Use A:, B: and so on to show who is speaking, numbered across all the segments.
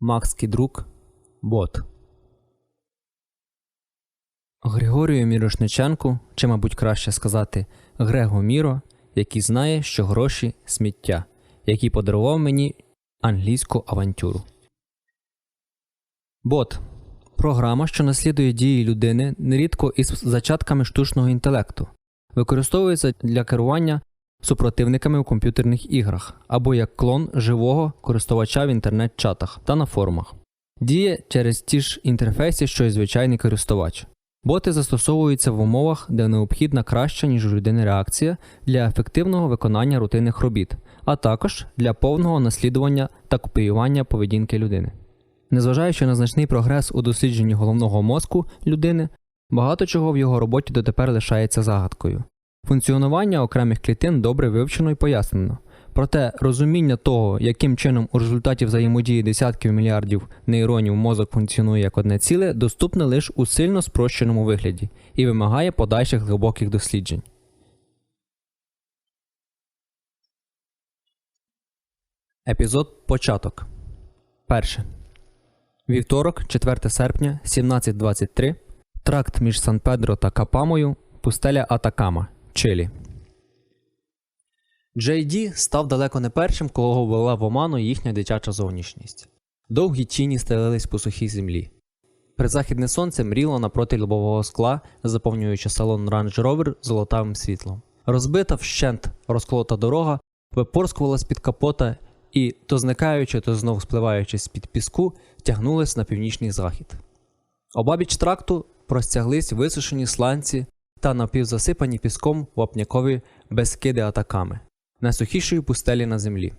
A: Макс Кідрук Бот. Григорію Мірошниченку, чи, мабуть, краще сказати, Грего Міро, який знає, що гроші сміття, який подарував мені англійську авантюру. Бот програма, що наслідує дії людини нерідко із зачатками штучного інтелекту, використовується для керування супротивниками у комп'ютерних іграх або як клон живого користувача в інтернет-чатах та на форумах. Діє через ті ж інтерфейси, що й звичайний користувач. Боти застосовуються в умовах, де необхідна краща, ніж у людини реакція для ефективного виконання рутинних робіт, а також для повного наслідування та копіювання поведінки людини. Незважаючи на значний прогрес у дослідженні головного мозку людини, багато чого в його роботі дотепер лишається загадкою. Функціонування окремих клітин добре вивчено і пояснено. Проте розуміння того, яким чином у результаті взаємодії десятків мільярдів нейронів мозок функціонує як одне ціле, доступне лише у сильно спрощеному вигляді і вимагає подальших глибоких досліджень. Епізод Початок. Перше. Вівторок, 4 серпня, 17.23. Тракт між Сан-Педро та Капамою. Пустеля Атакама, Чилі. Джей Ді став далеко не першим, кого ввела в оману їхня дитяча зовнішність. Довгі тіні стелились по сухій землі. Призахідне сонце мріло напроти лобового скла, заповнюючи салон Range Rover золотавим світлом. Розбита вщент розколота дорога випорскувала з-під капота і, то зникаючи, то знов спливаючи з-під піску, тягнулась на північний захід. Обабіч тракту простяглись висушені сланці та напівзасипані піском вапнякові безкиди атаками, найсухішої пустелі на землі.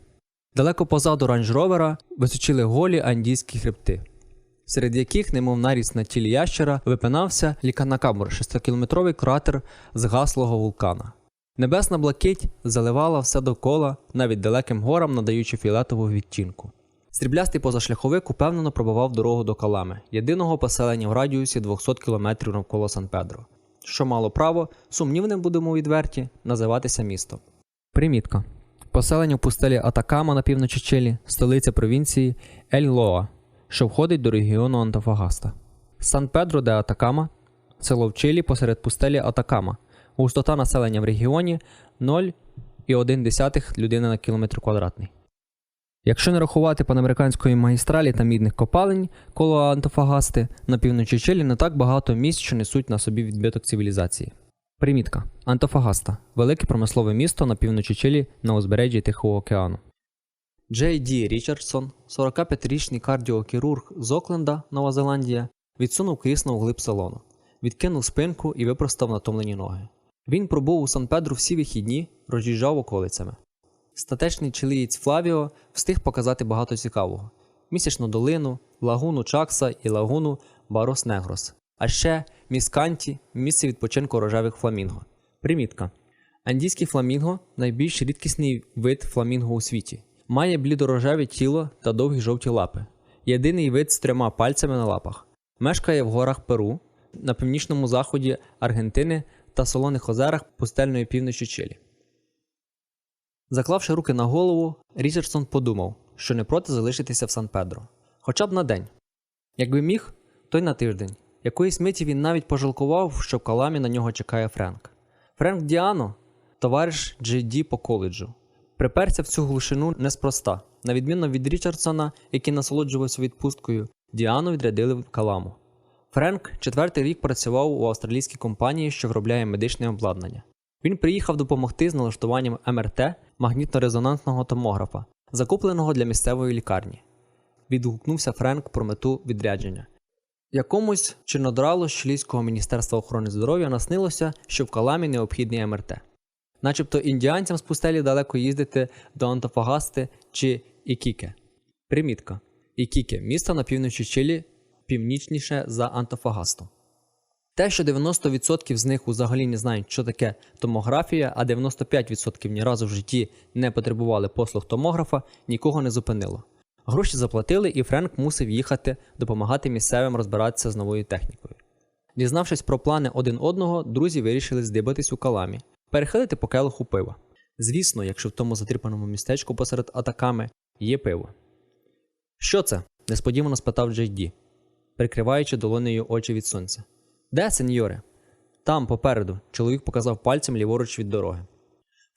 A: Далеко позаду ранж-ровера височили голі андійські хребти, серед яких, немов наріс на тілі ящера, випинався Ліканакамур, 6-кілометровий кратер згаслого вулкана. Небесна блакить заливала все довкола, навіть далеким горам надаючи фіолетову відтінку. Сріблястий позашляховик упевнено пробував дорогу до Калами, єдиного поселення в радіусі 200 км навколо Сан-Педро, що мало право, сумнівним будемо відверті, називатися містом. Примітка. Поселення в пустелі Атакама на півночі Чилі, столиця провінції Ель-Лоа, що входить до регіону Антофагаста. Сан-Педро де Атакама село в Чилі посеред пустелі Атакама. Густота населення в регіоні 0,1 людини на кілометр квадратний. Якщо не рахувати панамериканської магістралі та мідних копалень коло Антофагасти, на півночі Чилі не так багато місць, що несуть на собі відбиток цивілізації. Примітка. Антофагаста велике промислове місто на півночі Чилі на узбережжі Тихого океану. Джей Ді Річардсон, 45-річний кардіохірург з Окленда, Нова Зеландія, відсунув крісло глиб салону, відкинув спинку і випростав натомлені ноги. Він пробув у Сан-Педру всі вихідні, роз'їжджав околицями. Статечний чилієць Флавіо встиг показати багато цікавого: місячну долину, лагуну Чакса і лагуну Барос Негрос, а ще Місканті, місце відпочинку рожевих фламінго. Примітка. Андійський фламінго найбільш рідкісний вид фламінго у світі. Має блідорожеве тіло та довгі жовті лапи. Єдиний вид з трьома пальцями на лапах. Мешкає в горах Перу, на північному заході Аргентини та солоних озерах пустельної півночі Чилі. Заклавши руки на голову, Річардсон подумав, що не проти залишитися в Сан-Педро. Хоча б на день. Якби міг, то й на тиждень. Якоїсь миті він навіть пожалкував, що в каламі на нього чекає Френк. Френк Діано, товариш Джей по коледжу, приперся в цю глушину неспроста. На відміну від Річардсона, який насолоджувався відпусткою, Діану відрядили в каламу. Френк четвертий рік працював у австралійській компанії, що виробляє медичне обладнання. Він приїхав допомогти з налаштуванням МРТ магнітно-резонансного томографа, закупленого для місцевої лікарні. Відгукнувся Френк про мету відрядження. Якомусь чинодралу з Чилійського міністерства охорони здоров'я наснилося, що в каламі необхідний МРТ. Начебто індіанцям з пустелі далеко їздити до Антофагасти чи Ікіке. Примітка. Ікіке місто на півночі Чилі, північніше за Антофагасту. Те, що 90% з них взагалі не знають, що таке томографія, а 95% ні разу в житті не потребували послуг томографа, нікого не зупинило. Гроші заплатили, і Френк мусив їхати допомагати місцевим розбиратися з новою технікою. Дізнавшись про плани один одного, друзі вирішили здибатись у каламі, перехилити по келиху пива. Звісно, якщо в тому затріпаному містечку посеред атаками є пиво. Що це? несподівано спитав Джей Ді, прикриваючи долонею очі від сонця. Де, сеньоре? Там, попереду, чоловік показав пальцем ліворуч від дороги.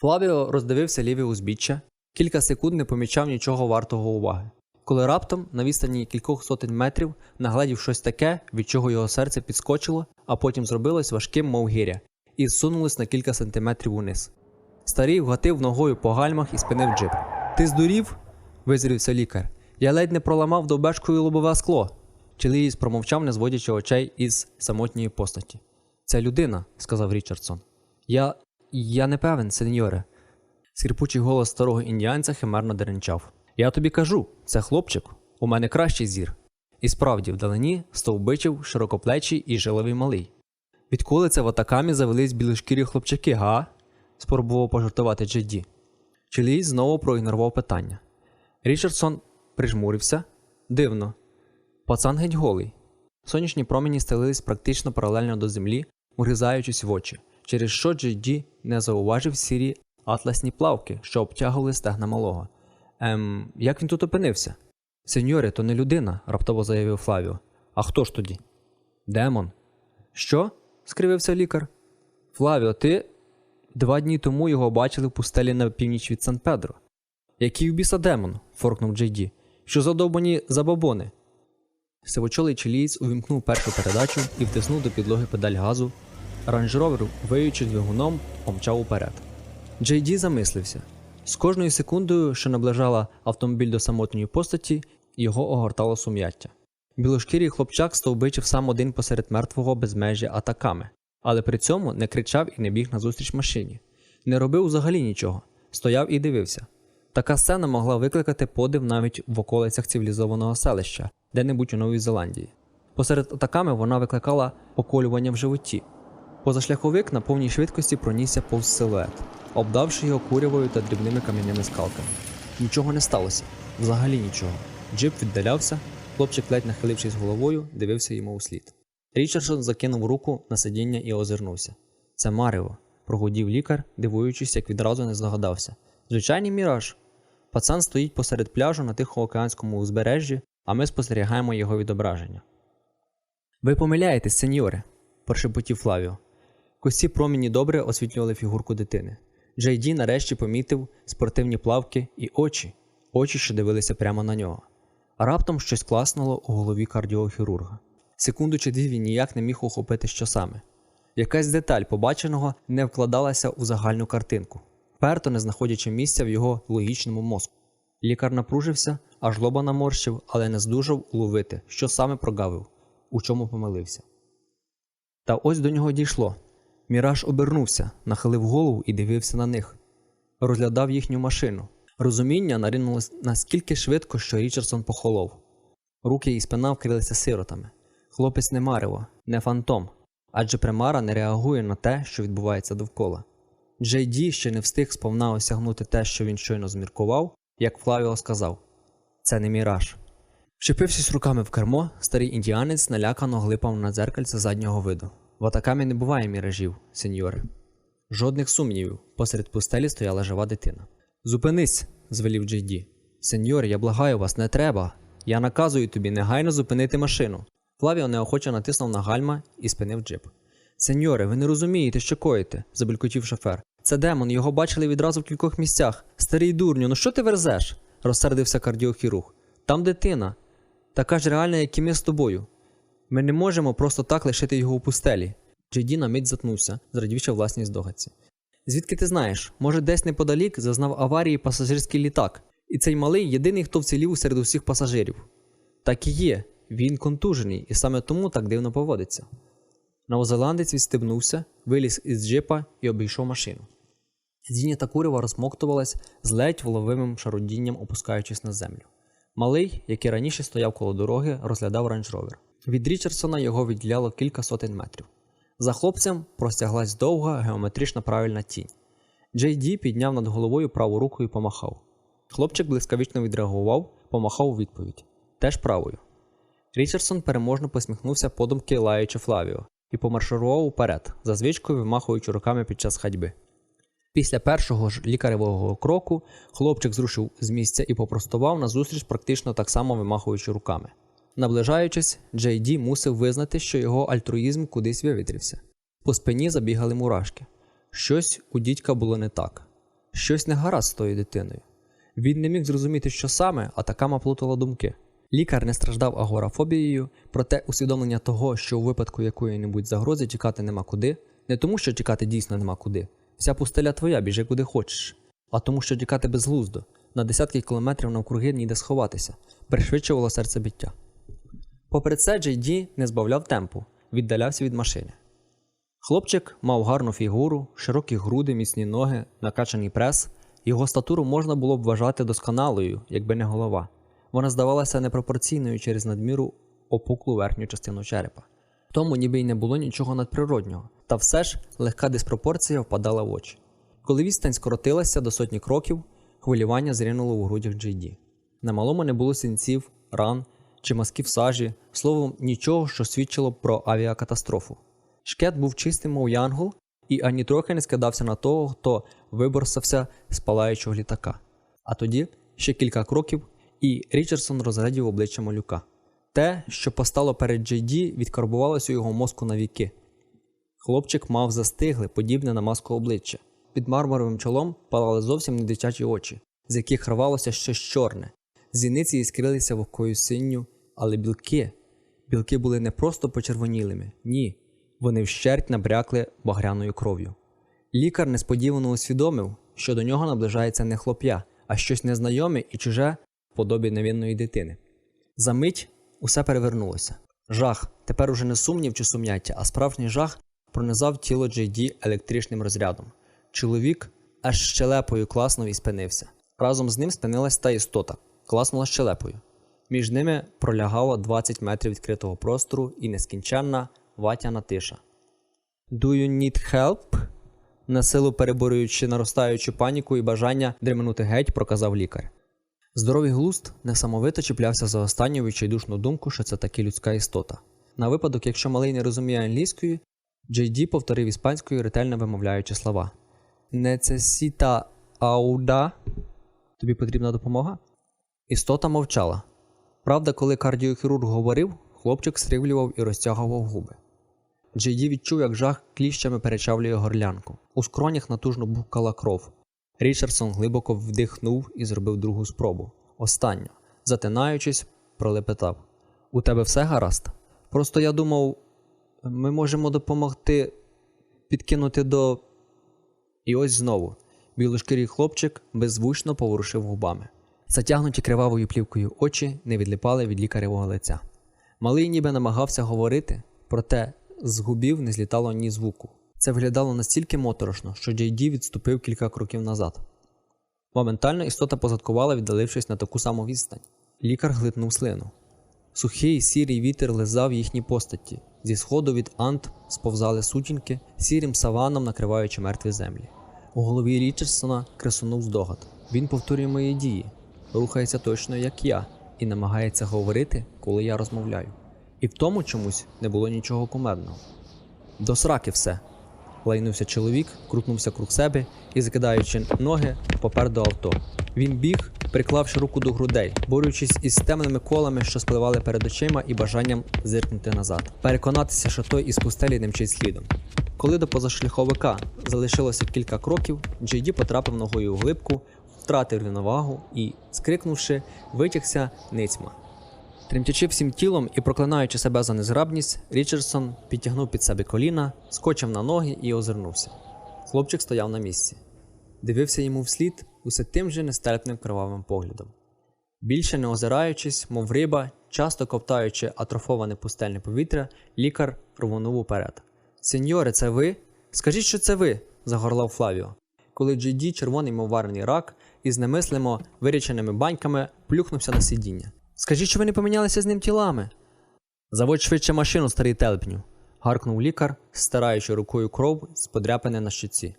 A: Флавіо роздивився ліве узбіччя, кілька секунд не помічав нічого вартого уваги. Коли раптом, на відстані кількох сотень метрів, нагледів щось таке, від чого його серце підскочило, а потім зробилось важким, мов гіря, і зсунулось на кілька сантиметрів униз. Старий вгатив ногою по гальмах і спинив джип. Ти здурів? визрівся лікар. Я ледь не проламав довбешкою лобове скло. Чиліїс промовчав, не зводячи очей із самотньої постаті. Це людина, сказав Річардсон. Я. я не певен, сеньоре. Скрипучий голос старого індіанця химерно деренчав. Я тобі кажу, це хлопчик, у мене кращий зір. І справді, вдалині стовбичив широкоплечий і жиловий малий. Відколи це в атакамі завелись білошкірі хлопчаки, га? спробував пожартувати Джеді. Чилій знову проігнорував питання. Річардсон прижмурився. Дивно. Пацан геть голий. Сонячні промені стелились практично паралельно до землі, урізаючись в очі, через що Джеді не зауважив сірі атласні плавки, що обтягували стегна малого. Ем, як він тут опинився? Сеньоре, то не людина, раптово заявив Флавіо. А хто ж тоді? Демон. Що? скривився лікар. Флавіо, ти. Два дні тому його бачили в пустелі на північ від Сан Педро. Який в біса демон? форкнув Джейді. Що за довбані забабони? Сивочолий чилієць увімкнув першу передачу і втиснув до підлоги педаль газу. Ранж-ровер, виючи двигуном, помчав уперед. Джейді замислився. З кожною секундою, що наближала автомобіль до самотньої постаті, його огортало сум'яття. Білошкірий хлопчак стовбичив сам один посеред мертвого безмежжя атаками, але при цьому не кричав і не біг назустріч машині. Не робив взагалі нічого, стояв і дивився. Така сцена могла викликати подив навіть в околицях цивілізованого селища, де-небудь у Новій Зеландії. Посеред атаками вона викликала поколювання в животі. Позашляховик на повній швидкості пронісся повз силует, обдавши його курявою та дрібними кам'яними скалками. Нічого не сталося, взагалі нічого. Джип віддалявся, хлопчик, ледь нахилившись головою, дивився йому у слід. Річардсон закинув руку на сидіння і озирнувся. Це Марево, прогудів лікар, дивуючись, як відразу не здогадався. Звичайний міраж. Пацан стоїть посеред пляжу на Тихоокеанському узбережжі, а ми спостерігаємо його відображення. Ви помиляєтесь, сеньоре, прошепотів Флавіо. Косі промені добре освітлювали фігурку дитини. Джей Ді нарешті помітив спортивні плавки і очі, очі, що дивилися прямо на нього. А раптом щось класнуло у голові кардіохірурга. Секунду чи дві він ніяк не міг ухопити, що саме. Якась деталь побаченого не вкладалася у загальну картинку, перто не знаходячи місця в його логічному мозку. Лікар напружився, аж лоба наморщив, але не здужав уловити, що саме прогавив, у чому помилився. Та ось до нього дійшло. Міраж обернувся, нахилив голову і дивився на них, розглядав їхню машину. Розуміння наринулось наскільки швидко, що Річардсон похолов. Руки і спина вкрилися сиротами. Хлопець не марево, не фантом, адже примара не реагує на те, що відбувається довкола. Джей Ді ще не встиг сповна осягнути те, що він щойно зміркував, як Флавіо сказав це не міраж. Вчепившись руками в кермо, старий індіанець налякано глипав на дзеркальце заднього виду. В атакамі не буває міражів, сеньори. Жодних сумнівів, посеред пустелі стояла жива дитина. Зупинись, звелів Джей Ді. Сеньор, я благаю вас, не треба. Я наказую тобі негайно зупинити машину. Флавіо неохоче натиснув на гальма і спинив джип. Сеньоре, ви не розумієте, що коїте, забелькотів шофер. Це демон, його бачили відразу в кількох місцях. Старий дурню, ну що ти верзеш? розсердився кардіохірург. Там дитина, така ж реальна, як і ми з тобою. Ми не можемо просто так лишити його у пустелі. Джейді на мить затнувся, зрадівши власній здогадці. Звідки ти знаєш? Може, десь неподалік зазнав аварії пасажирський літак, і цей малий єдиний, хто вцілів серед усіх пасажирів. Так і є, він контужений, і саме тому так дивно поводиться. Новозеландець відстебнувся, виліз із джипа і обійшов машину. Сидіння та курива розмоктувалась з ледь вловимим шарудінням, опускаючись на землю. Малий, який раніше стояв коло дороги, розглядав рейндж-ровер. Від Річардсона його відділяло кілька сотень метрів. За хлопцем простяглась довга геометрична правильна тінь. Джей Ді підняв над головою праву руку і помахав. Хлопчик блискавично відреагував, помахав у відповідь теж правою. Річардсон переможно посміхнувся подумки лаючи Флавіо, і помарширував уперед, за звичкою вимахуючи руками під час ходьби. Після першого ж лікаревого кроку хлопчик зрушив з місця і попростував назустріч практично так само вимахуючи руками. Наближаючись, Джей Ді мусив визнати, що його альтруїзм кудись вивітрився. По спині забігали мурашки. Щось у дідька було не так, щось не гаразд з тою дитиною. Він не міг зрозуміти, що саме, а такама плутала думки. Лікар не страждав агорафобією, проте усвідомлення того, що у випадку якої-небудь загрози тікати нема куди, не тому, що тікати дійсно нема куди. Вся пустеля твоя, біжи куди хочеш, а тому, що тікати безглуздо, на десятки кілометрів навкруги ніде сховатися, пришвидшувало серцебиття. Попри це, Джей Ді не збавляв темпу, віддалявся від машини. Хлопчик мав гарну фігуру, широкі груди, міцні ноги, накачаний прес. Його статуру можна було б вважати досконалою, якби не голова. Вона здавалася непропорційною через надміру опуклу верхню частину черепа. В тому ніби й не було нічого надприроднього, та все ж легка диспропорція впадала в очі. Коли відстань скоротилася до сотні кроків, хвилювання зринуло у грудях Джейді. На малому не було синців, ран чи мазків сажі, словом, нічого, що свідчило про авіакатастрофу. Шкет був чистим, мов янгол, і ані трохи не скидався на того, хто виборсався з палаючого літака. А тоді ще кілька кроків, і Річардсон розглядів обличчя малюка. Те, що постало перед Джейді, відкарбувалося у його мозку на віки. Хлопчик мав застигле, подібне на маску обличчя. Під мармуровим чолом палали зовсім не дитячі очі, з яких рвалося щось чорне. Зіниці іскрилися вогкою синню, але білки. Білки були не просто почервонілими, ні. Вони вщерть набрякли багряною кров'ю. Лікар несподівано усвідомив, що до нього наближається не хлоп'я, а щось незнайоме і чуже в подобі невинної дитини. За мить усе перевернулося. Жах, тепер уже не сумнів чи сум'яття, а справжній жах пронизав тіло Джейді електричним розрядом. Чоловік аж щелепою класнув і спинився. Разом з ним спинилась та істота, класнула щелепою. Між ними пролягало 20 метрів відкритого простору і нескінченна ватяна тиша. Do you need help? Насилу переборюючи наростаючу паніку і бажання дременути геть, проказав лікар. Здоровий глуст несамовито чіплявся за останню відчайдушну думку, що це таки людська істота. На випадок, якщо малий не розуміє англійської, Джей Ді повторив іспанською, ретельно вимовляючи слова. Necesita ауда. Тобі потрібна допомога? Істота мовчала. Правда, коли кардіохірург говорив, хлопчик срівлював і розтягував губи. Джейді відчув, як жах кліщами перечавлює горлянку. У скронях натужно бухкала кров. Річардсон глибоко вдихнув і зробив другу спробу. Останню. Затинаючись, пролепетав: У тебе все гаразд? Просто я думав, ми можемо допомогти підкинути до. І ось знову. Білошкірий хлопчик беззвучно поворушив губами. Затягнуті кривавою плівкою очі не відліпали від лікаревого лиця. Малий ніби намагався говорити, проте з губів не злітало ні звуку. Це виглядало настільки моторошно, що Джейді відступив кілька кроків назад. Моментально істота позадкувала, віддалившись на таку саму відстань. Лікар глитнув слину. Сухий сірий вітер лизав їхні постаті. Зі сходу від ант сповзали сутінки, сірим саваном накриваючи мертві землі. У голові Річардсона кресунув здогад. Він повторює мої дії, рухається точно як я, і намагається говорити, коли я розмовляю. І в тому чомусь не було нічого кумедного. До сраки все. Лайнувся чоловік, крутнувся круг себе і, закидаючи ноги, попер до авто. Він біг, приклавши руку до грудей, борючись із темними колами, що спливали перед очима, і бажанням зиркнути назад, переконатися, що той із пустелі не мчить слідом. Коли до позашляховика залишилося кілька кроків, Джейді потрапив ногою у глибку, втратив рівновагу і, скрикнувши, витягся ницьма. Тремтячи всім тілом і проклинаючи себе за незграбність, Річардсон підтягнув під себе коліна, скочив на ноги і озирнувся. Хлопчик стояв на місці. Дивився йому вслід усе тим же нестерпним кривавим поглядом. Більше не озираючись, мов риба, часто ковтаючи атрофоване пустельне повітря, лікар рвонув уперед. Сеньоре, це ви? Скажіть, що це ви? загорлав Флавіо. Коли Джейді, червоний мов варений рак, із немислимо виріченими баньками плюхнувся на сидіння. Скажіть, що ви не помінялися з ним тілами. Заводь швидше машину, старий телепню, гаркнув лікар, стираючи рукою кров з подряпини на щоці.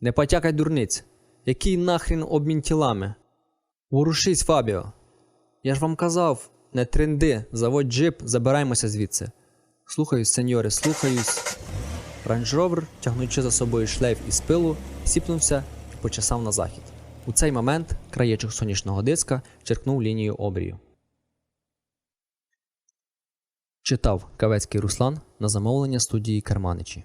A: Не потякай дурниць. Який нахрін обмін тілами? Ворушись, Фабіо. Я ж вам казав, не тренди, заводь джип, забираймося звідси. Слухаюсь, сеньоре, слухаюсь. Rover, тягнучи за собою шлейф із пилу, сіпнувся і почесав на захід. У цей момент краєчок сонячного диска черкнув лінію обрію. Читав Кавецький Руслан на замовлення студії Керманичі.